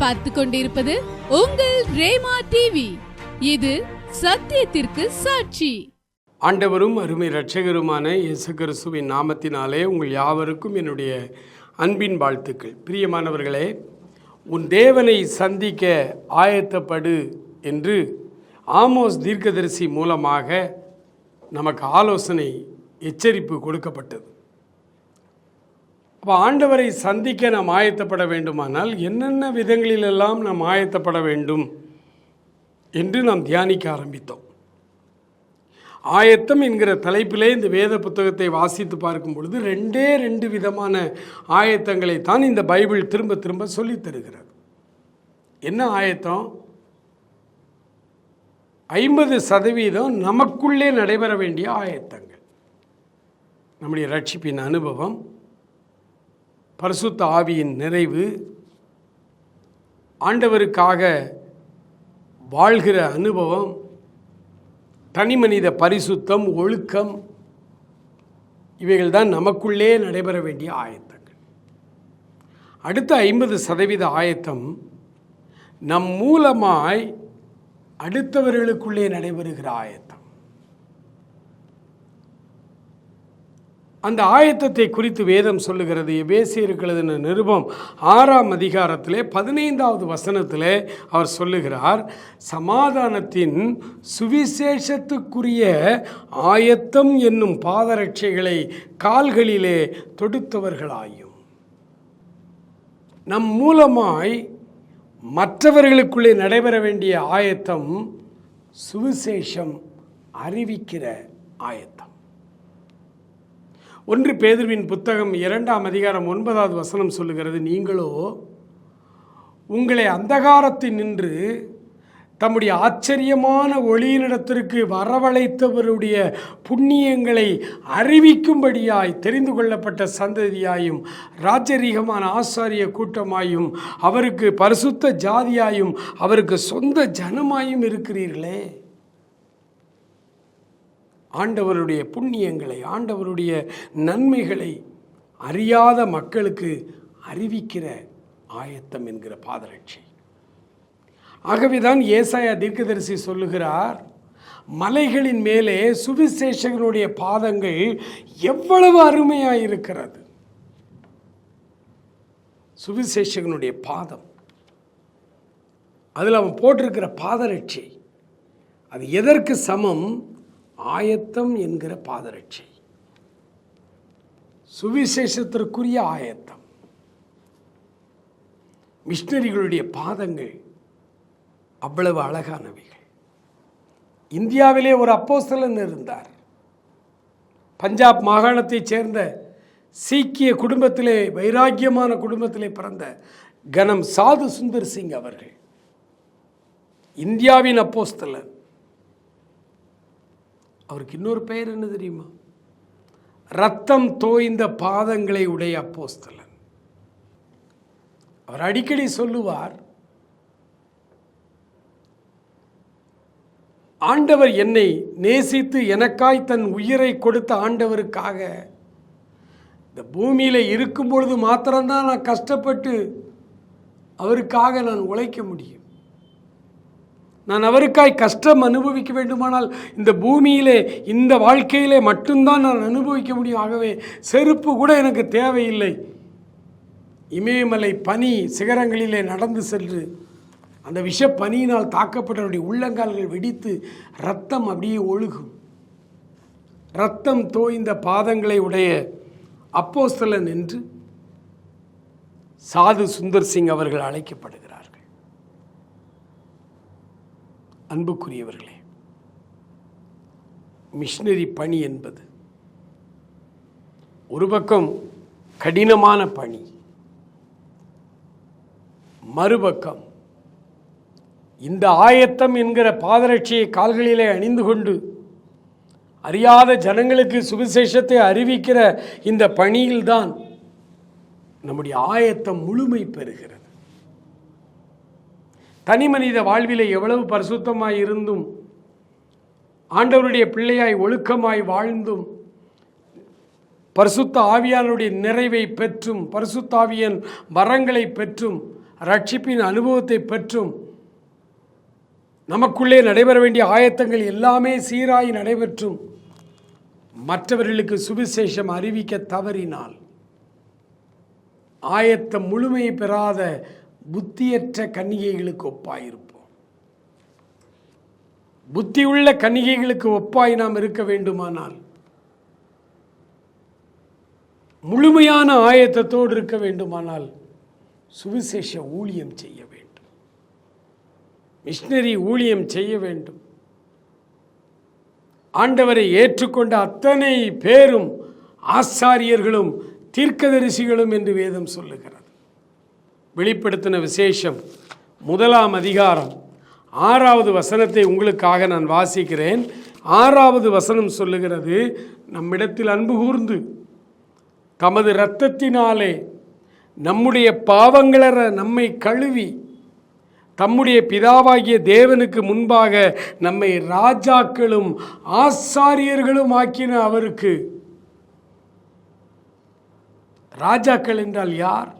பார்த்து கொண்டிருப்பது உங்கள் ரேமா டிவி இது சத்தியத்திற்கு சாட்சி. ஆண்டவரும் அருமை இரட்சகருமான இயேசு கிறிஸ்துவின் நாமத்தினாலே உங்கள் யாவருக்கும் என்னுடைய அன்பின் வாழ்த்துக்கள். பிரியமானவர்களே உன் தேவனை சந்திக்க ஆயத்தப்படு என்று ஆமோஸ் தீர்க்கதரிசி மூலமாக நமக்கு ஆலோசனை எச்சரிப்பு கொடுக்கப்பட்டது. அப்போ ஆண்டவரை சந்திக்க நாம் ஆயத்தப்பட வேண்டுமானால் என்னென்ன விதங்களிலெல்லாம் நாம் ஆயத்தப்பட வேண்டும் என்று நாம் தியானிக்க ஆரம்பித்தோம். ஆயத்தம் என்கிற தலைப்பிலே இந்த வேத புத்தகத்தை வாசித்து பார்க்கும் பொழுது ரெண்டே ரெண்டு விதமான ஆயத்தங்களை தான் இந்த பைபிள் திரும்ப திரும்ப சொல்லித் தருகிறது. என்ன ஆயத்தம்? ஐம்பது சதவீதம் நமக்குள்ளே நடைபெற வேண்டிய ஆயத்தங்கள். நம்முடைய ரட்சிப்பின் அனுபவம் பரிசுத்த ஆவியின் நிறைவு ஆண்டவருக்காக வாழ்கிற அனுபவம் தனிமனித பரிசுத்தம் ஒழுக்கம் இவைகள் தான் நமக்குள்ளே நடைபெற வேண்டிய ஆயத்தங்கள். அடுத்த ஐம்பது சதவீத ஆயத்தம் நம் மூலமாய் அடுத்தவர்களுக்குள்ளே நடைபெறுகிற ஆயத்தம். அந்த ஆயத்தத்தை குறித்து வேதம் சொல்லுகிறது. எபேசியர்களது நிருபம் ஆறாம் அதிகாரத்திலே பதினைந்தாவது வசனத்திலே அவர் சொல்லுகிறார் சமாதானத்தின் சுவிசேஷத்துக்குரிய ஆயத்தம் என்னும் பாதரட்சைகளை கால்களிலே தொடுத்தவர்களாயும். நம் மூலமாய் மற்றவர்களுக்குள்ளே நடைபெற வேண்டிய ஆயத்தம் சுவிசேஷம் அறிவிக்கிற ஆயத்தம். ஒன்று பேதுருவின் புத்தகம் இரண்டாம் அதிகாரம் ஒன்பதாவது வசனம் சொல்லுகிறது நீங்களோ உங்களை அந்தகாரத்தில் நின்று தம்முடைய ஆச்சரியமான ஒளியினிடத்திற்கு வரவழைத்தவருடைய புண்ணியங்களை அறிவிக்கும்படியாய் தெரிந்து கொள்ளப்பட்ட சந்ததியாயும் ராஜரீகமான ஆசாரிய கூட்டமாயும் அவருக்கு பரிசுத்த ஜாதியாயும் அவருக்கு சொந்த ஜனமாயும் இருக்கிறீர்களே. ஆண்டவருடைய புண்ணியங்களை ஆண்டவருடைய நன்மைகளை அறியாத மக்களுக்கு அறிவிக்கிற ஆயத்தம் என்கிற பாதரட்சி. ஆகவேதான் ஏசாயா தீர்க்கதரிசி சொல்லுகிறார் மலைகளின் மேலே சுவிசேஷகனுடைய பாதங்கள் எவ்வளவு அருமையாக இருக்கிறது சுவிசேஷகனுடைய பாதம். அதில் அவன் போட்டிருக்கிற பாதரட்சி அது எதற்கு சமம்? ஆயத்தம் என்கிற பாதரட்சை. சுவிசேஷத்திற்குரிய ஆயத்தம். மிஷினரிகளுடைய பாதங்கள் அவ்வளவு அழகானவைகள். இந்தியாவிலே ஒரு அப்போஸ்தலன் இருந்தார். பஞ்சாப் மாகாணத்தைச் சேர்ந்த சீக்கிய குடும்பத்திலே வைராக்கியமான குடும்பத்திலே பிறந்த கனம் சாது சுந்தர் சிங் அவர்கள் இந்தியாவின் அப்போஸ்தலன். அவருக்கு இன்னொரு பெயர் என்ன தெரியுமா? ரத்தம் தோய்ந்த பாதங்களை உடைய அப்போஸ்தலன். அவர் அடிக்கடி சொல்லுவார் ஆண்டவர் என்னை நேசித்து எனக்காய் தன் உயிரை கொடுத்த ஆண்டவருக்காக இந்த பூமியில் இருக்கும் பொழுது மாத்திரம்தான் நான் கஷ்டப்பட்டு அவருக்காக நான் உழைக்க முடியும். நான் அவருக்காய் கஷ்டம் அனுபவிக்க வேண்டுமானால் இந்த பூமியிலே இந்த வாழ்க்கையிலே மட்டும்தான் நான் அனுபவிக்க முடியும். ஆகவே செருப்பு கூட எனக்கு தேவையில்லை. இமயமலை பனி சிகரங்களிலே நடந்து சென்று அந்த விஷ பனியினால் தாக்கப்பட்டவருடைய உள்ளங்கால்கள் வெடித்து ரத்தம் அப்படியே ஒழுகும். ரத்தம் தோய்ந்த பாதங்களை உடைய அப்போஸ்தலன் என்று சாது சுந்தர் சிங் அவர்கள் அழைக்கப்படுகிறார். அன்புக்குரியவர்களே மிஷினரி பணி என்பது ஒரு பக்கம் கடினமான பணி மறுபக்கம் இந்த ஆயத்தம் என்கிற பாதரட்சியை கால்களிலே அணிந்து கொண்டு அறியாத ஜனங்களுக்கு சுவிசேஷத்தை அறிவிக்கிற இந்த பணியில்தான் நம்முடைய ஆயத்தம் முழுமை பெறுகிறது. தனி மனித வாழ்விலே எவ்வளவு பரிசுத்தமாய் இருந்தும் ஆண்டவருடைய பிள்ளையாய் ஒழுக்கமாய் வாழ்ந்தும் பரிசுத்த ஆவியானுடைய நிறைவை பெற்றும் பரிசுத்தாவியன் வரங்களை பெற்றும் ரட்சிப்பின் அனுபவத்தை பெற்றும் நமக்குள்ளே நடைபெற வேண்டிய ஆயத்தங்கள் எல்லாமே சீராய் நடைபெற்றும். மற்றவர்களுக்கு சுவிசேஷம் அறிவிக்க தவறினால் ஆயத்தம் முழுமையை பெறாத புத்தியற்ற கன்னிகைகளுக்கு ஒப்பாயிருப்போம். புத்தியுள்ள கன்னிகைகளுக்கு ஒப்பாய் நாம் இருக்க வேண்டுமானால் முழுமையான ஆயத்தத்தோடு இருக்க வேண்டுமானால் சுவிசேஷ ஊழியம் செய்ய வேண்டும். மிஷினரி ஊழியம் செய்ய வேண்டும். ஆண்டவரை ஏற்றுக்கொண்ட அத்தனை பேரும் ஆசாரியர்களும் தீர்க்கதரிசிகளும் என்று வேதம் சொல்லுகிறார் வெளிப்படுத்தின விசேஷம். முதலாம் அதிகாரம். ஆறாவது வசனத்தை உங்களுக்காக நான் வாசிக்கிறேன். ஆறாவது வசனம் சொல்லுகிறது நம்மிடத்தில் அன்பு கூர்ந்து தமது இரத்தத்தினாலே நம்முடைய பாவங்களற நம்மை கழுவி தம்முடைய பிதாவாகிய தேவனுக்கு முன்பாக நம்மை ராஜாக்களும் ஆசாரியர்களும் ஆக்கின அவருக்கு. ராஜாக்கள் என்றால் யார்?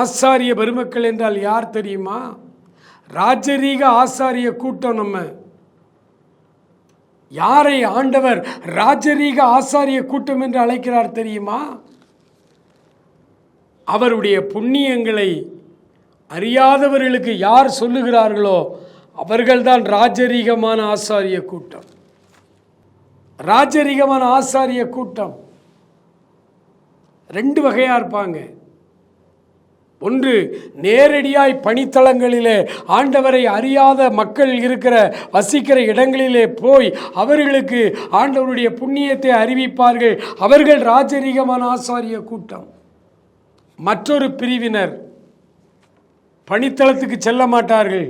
ஆசாரிய பெருமக்கள் என்றால் யார் தெரியுமா? ராஜரீக ஆசாரிய கூட்டம் நம்ம. யாரை ஆண்டவர் ராஜரீக ஆசாரிய கூட்டம் என்று அழைக்கிறார் தெரியுமா? அவருடைய புண்ணியங்களை அறியாதவர்களுக்கு யார் சொல்லுகிறார்களோ அவர்கள்தான் ராஜரீகமான ஆசாரிய கூட்டம். ராஜரீகமான ஆசாரிய கூட்டம். ரெண்டு வகையாக இருப்பாங்க. ஒன்று நேரடியாய் பணித்தளங்களிலே ஆண்டவரை அறியாத மக்கள் இருக்கிற வசிக்கிற இடங்களிலே போய் அவர்களுக்கு ஆண்டவருடைய புண்ணியத்தை அறிவிப்பார்கள். அவர்கள் ராஜரீகமான ஆசாரிய கூட்டம். மற்றொரு பிரிவினர் பணித்தளத்துக்கு செல்ல மாட்டார்கள்.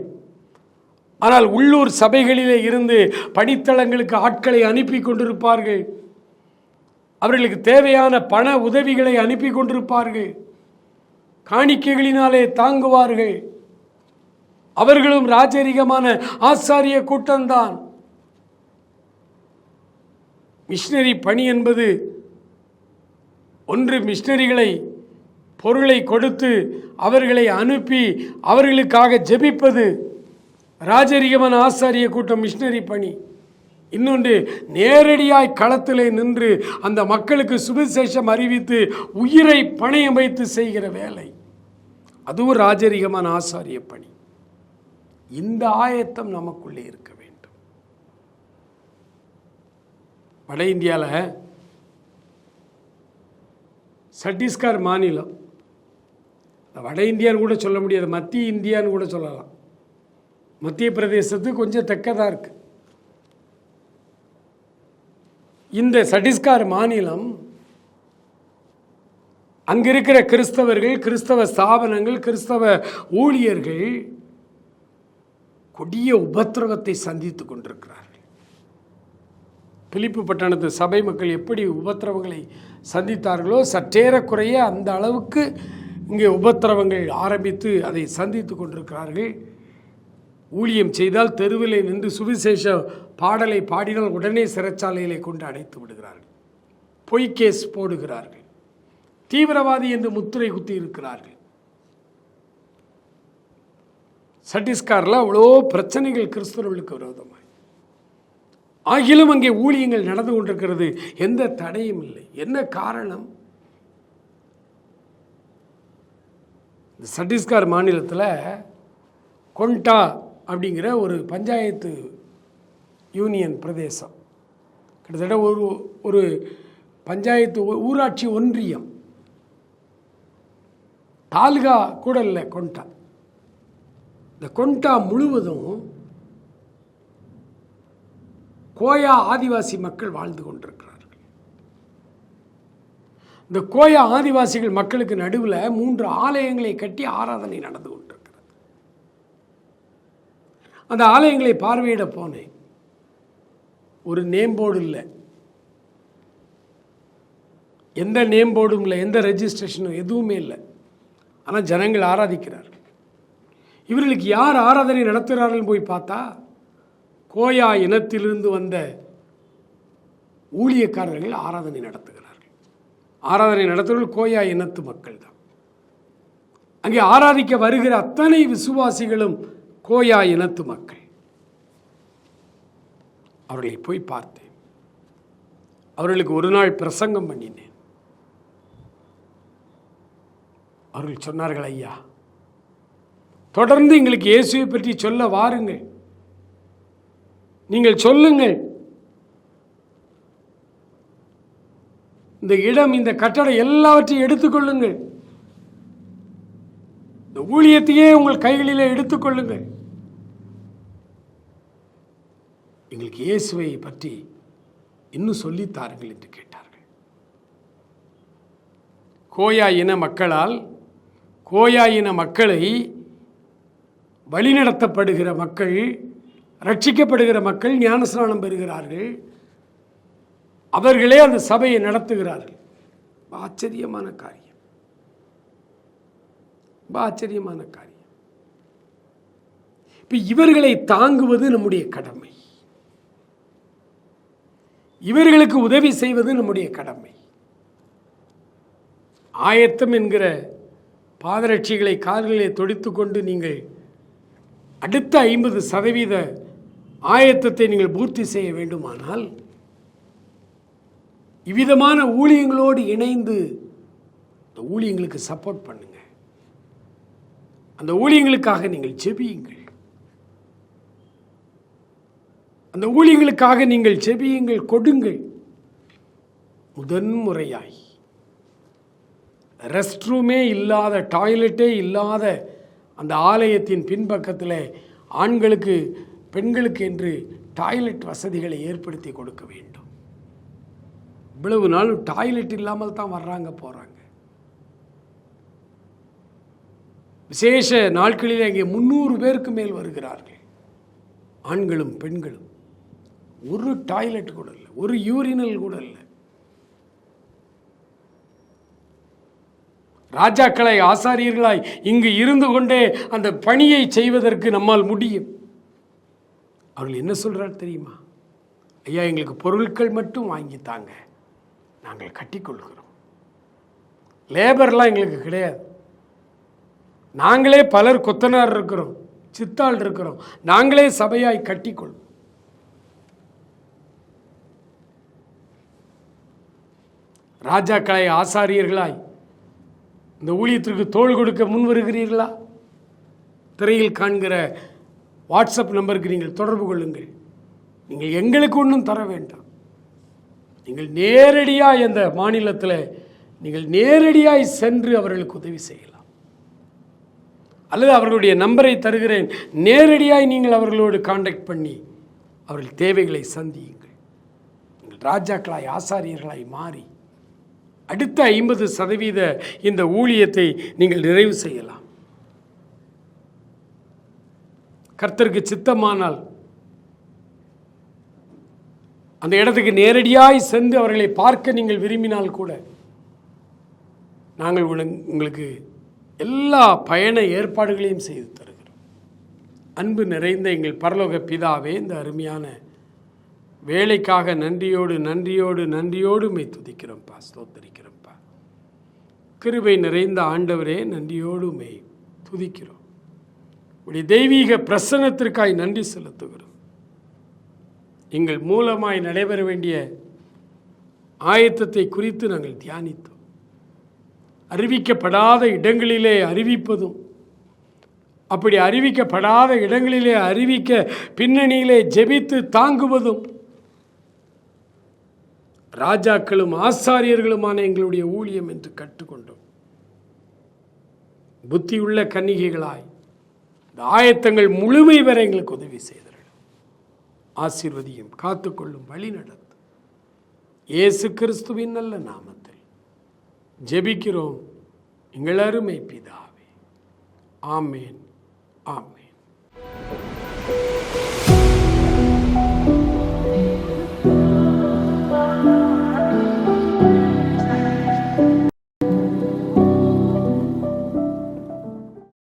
ஆனால் உள்ளூர் சபைகளிலே இருந்து பணித்தளங்களுக்கு ஆட்களை அனுப்பி கொண்டிருப்பார்கள். அவர்களுக்கு தேவையான பண உதவிகளை அனுப்பி கொண்டிருப்பார்கள். காணிக்கைகளினாலே தாங்குவார்கள். அவர்களும் ராஜரிகமான ஆசாரிய கூட்டம்தான். மிஷினரி பணி என்பது ஒன்று மிஷினரிகளை பொருளை கொடுத்து அவர்களை அனுப்பி அவர்களுக்காக ஜெபிப்பது. ராஜரிகமான ஆசாரிய கூட்டம் மிஷினரி பணி. இன்னொன்று நேரடியாய் களத்திலே நின்று அந்த மக்களுக்கு சுவிசேஷம் அறிவித்து உயிரை பணையம் வைத்து செய்கிற வேலை. அதுவும் ராஜரிகமான ஆசாரிய பணி. இந்த ஆயத்தம் நமக்குள்ளே இருக்க வேண்டும். வட இந்தியாவில் சட்டீஸ்கர் மாநிலம் வட இந்தியான்னு கூட சொல்ல முடியாது மத்திய இந்தியான்னு கூட சொல்லலாம். மத்திய பிரதேசத்துக்கு கொஞ்சம் தெக்கதாக இருக்குது இந்த சட்டீஸ்கார் மாநிலம் அங்கே இருக்கிற கிறிஸ்தவர்கள் கிறிஸ்தவ ஸ்தாபனங்கள் கிறிஸ்தவ ஊழியர்கள் கொடிய உபத்திரவத்தை சந்தித்து கொண்டிருக்கிறார்கள். பிலிப்பு பட்டணத்து சபை மக்கள் எப்படி உபத்திரவங்களை சந்தித்தார்களோ சற்றேறக்குறைய அந்த அளவுக்கு இங்கே உபத்திரவங்கள் ஆரம்பித்து அதை சந்தித்து கொண்டிருக்கிறார்கள். ஊழியம் செய்தால் தெருவிலே நின்று சுவிசேஷ பாடலை பாடினால் உடனே சிறைச்சாலையிலே கொண்டு அடைத்து விடுகிறார்கள். பொய் கேஸ் போடுகிறார்கள். தீவிரவாதி என்று முத்திரை குத்தி இருக்கிறார்கள். சட்டீஸ்கரில் அவ்வளோ பிரச்சனைகள் கிறிஸ்தவர்களுக்கு விரோதமாய். ஆகிலும் அங்கே ஊழியங்கள் நடந்து கொண்டிருக்கிறது. எந்த தடையும் இல்லை. என்ன காரணம்? இந்த சட்டீஸ்கர் மாநிலத்தில் கொண்டா அப்படிங்கிற ஒரு பஞ்சாயத்து யூனியன் பிரதேசம். கிட்டத்தட்ட ஒரு ஒரு பஞ்சாயத்து ஊராட்சி ஒன்றியம். தாலுகா கூட இல்லை கொண்டா. இந்த கொண்டா முழுவதும் கோயா ஆதிவாசி மக்கள் வாழ்ந்து கொண்டிருக்கிறார்கள். இந்த கோயா ஆதிவாசிகள் மக்களுக்கு நடுவில் மூன்று ஆலயங்களை கட்டி ஆராதனை நடந்து கொண்டு அந்த ஆலயங்களை பார்வையிட போனேன். ஒரு நேம் போர்டு இல்லை. எந்த நேம் போர்டும் இல்லை எந்த ரெஜிஸ்ட்ரேஷனும் எதுவுமே இல்லை. ஆனால் ஜனங்கள் ஆராதிக்கிறார் இவர்களுக்கு யார் ஆராதனை நடத்துகிறார்கள் போய் பார்த்தா கோயா இனத்திலிருந்து வந்த ஊழியக்காரர்கள் ஆராதனை நடத்துகிறார்கள். ஆராதனை நடத்துகிறவர்கள் கோயா இனத்து மக்கள் தான் அங்கே ஆராதிக்க வருகிற அத்தனை விசுவாசிகளும் கோயா இனத்து மக்கள். அவர்களை போய் பார்த்தேன். அவர்களுக்கு ஒரு நாள் பிரசங்கம் பண்ணினேன். அவர்கள் சொன்னார்கள் ஐயா தொடர்ந்து எங்களுக்கு இயேசுவை பற்றி சொல்ல வாருங்கள். நீங்கள் சொல்லுங்கள். இந்த இடம் இந்த கட்டடம் எல்லாவற்றையும் எடுத்துக்கொள்ளுங்கள் இந்த ஊழியத்தையே உங்கள் கைகளில் எடுத்துக்கொள்ளுங்கள். எங்களுக்கு இயேசுவை பற்றி இன்னும் சொல்லித் தாருங்கள் என்று கேட்டார்கள். கோயா இன மக்களால் கோயா இன மக்களை வழிநடத்தப்படுகிற மக்கள் ரட்சிக்கப்படுகிற மக்கள் ஞானஸ்நானம் பெறுகிறார்கள். அவர்களே அந்த சபையை நடத்துகிறார்கள். ஆச்சரியமான காரியம். ரொம்ப ஆச்சரியமான காரியம். இப்போ இவர்களை தாங்குவது நம்முடைய கடமை. இவர்களுக்கு உதவி செய்வது நம்முடைய கடமை. ஆயத்தம் என்கிற பாதரட்சிகளை கால்களிலே தொடித்துக்கொண்டு நீங்கள் அடுத்த ஐம்பது சதவீத ஆயத்தத்தை நீங்கள் பூர்த்தி செய்ய வேண்டுமானால் இவ்விதமான ஊழியங்களோடு இணைந்து இந்த ஊழியங்களுக்கு சப்போர்ட் பண்ணுங்க அந்த ஊழியங்களுக்காக நீங்கள் ஜெபியுங்கள். அந்த ஊழியங்களுக்காக நீங்கள் ஜெபியுங்கள் கொடுங்கள். முதன்முறையாய் ரெஸ்ட் ரூமே இல்லாத டாய்லெட்டே இல்லாத அந்த ஆலயத்தின் பின்பக்கத்தில் ஆண்களுக்கு பெண்களுக்கு என்று டாய்லெட் வசதிகளை ஏற்படுத்தி கொடுக்க வேண்டும். இவ்வளவு நாள் டாய்லெட் இல்லாமல் தான் வர்றாங்க போகிறாங்க விசேஷ நாட்களில் அங்கே முந்நூறு பேருக்கு மேல் வருகிறார்கள். ஆண்களும் பெண்களும். ஒரு டாய்லெட் கூட இல்லை ஒரு யூரினல் கூட இல்லை. ராஜாக்களை ஆசாரியர்களாய் இங்கு இருந்து கொண்டே அந்த பணியை செய்வதற்கு நம்மால் முடியும். அவர்கள் என்ன சொல்கிறார் தெரியுமா? ஐயா எங்களுக்கு பொருட்கள் மட்டும் வாங்கி தாங்க நாங்கள் கட்டிக்கொள்கிறோம் லேபர்லாம் எங்களுக்கு கிடையாது. நாங்களே பலர் கொத்தனார் இருக்கிறோம் சித்தாள் இருக்கிறோம். நாங்களே சபையாய் கட்டிக்கொள்வோம். ராஜாக்களை ஆசாரியர்களாய் இந்த ஊழியத்திற்கு தோள் கொடுக்க முன் வருகிறீர்களா? திரையில் காண்கிற வாட்ஸ்அப் நம்பருக்கு நீங்கள் தொடர்பு கொள்ளுங்கள். நீங்கள் எங்களுக்கு ஒன்றும் தர வேண்டாம். நீங்கள் நேரடியாக இந்த மாநிலத்தில் நீங்கள் நேரடியாய் சென்று அவர்களுக்கு உதவி செய்யலாம். அல்லது அவர்களுடைய நம்பரை தருகிறேன். நேரடியாக நீங்கள் அவர்களோடு காண்டாக்ட் பண்ணி அவர்கள் தேவைகளை சந்தியுங்கள். நீங்கள் ராஜாக்களாய் ஆசாரியர்களாய் மாறி அடுத்த ஐம்பது சதவீத இந்த ஊழியத்தை நீங்கள் நிறைவு செய்யலாம். கர்த்தருக்கு சித்தமானால் அந்த இடத்துக்கு நேரடியாய் சென்று அவர்களை பார்க்க நீங்கள் விரும்பினால் கூட நாங்கள் உங்களுக்கு எல்லா பயண ஏற்பாடுகளையும் செய்து தருகிறோம். அன்பு நிறைந்த எங்கள் பரலோக பிதாவே இந்த அருமையான வேலைக்காக நன்றியோடு நன்றியோடு நன்றியோடு மை துதிக்கிறோம்ப்பா ஸ்தோத்தரிக்கிறோம்ப்பா கிருபை நிறைந்த ஆண்டவரே நன்றியோடு மை துதிக்கிறோம். உடைய தெய்வீக பிரசன்னத்திற்காய் நன்றி செலுத்துகிறோம். எங்கள் மூலமாய் நடைபெற வேண்டிய ஆயத்தத்தை குறித்து நாங்கள் தியானித்தோம். அறிவிக்கப்படாத இடங்களிலே அறிவிப்பதும். அப்படி அறிவிக்கப்படாத இடங்களிலே அறிவிக்க பின்னணியிலே ஜெபித்து தாங்குவதும். ராஜாக்களும் ஆசாரியர்களுமான எங்களுடைய ஊழியம் என்று கற்றுக்கொண்டோம். புத்தியுள்ள கன்னிகைகளாய் இந்த ஆயத்தங்கள் முழுமை வர எங்களுக்கு உதவி செய்தார்கள் ஆசீர்வதியும் காத்துக்கொள்ளும் வழி நடத்தும் இயேசு கிறிஸ்துவின் நல்ல நாமத்தில். ஜெபிக்கிறோம். எங்கள் அருமை பிதாவே. ஆமேன். ஆமேன்.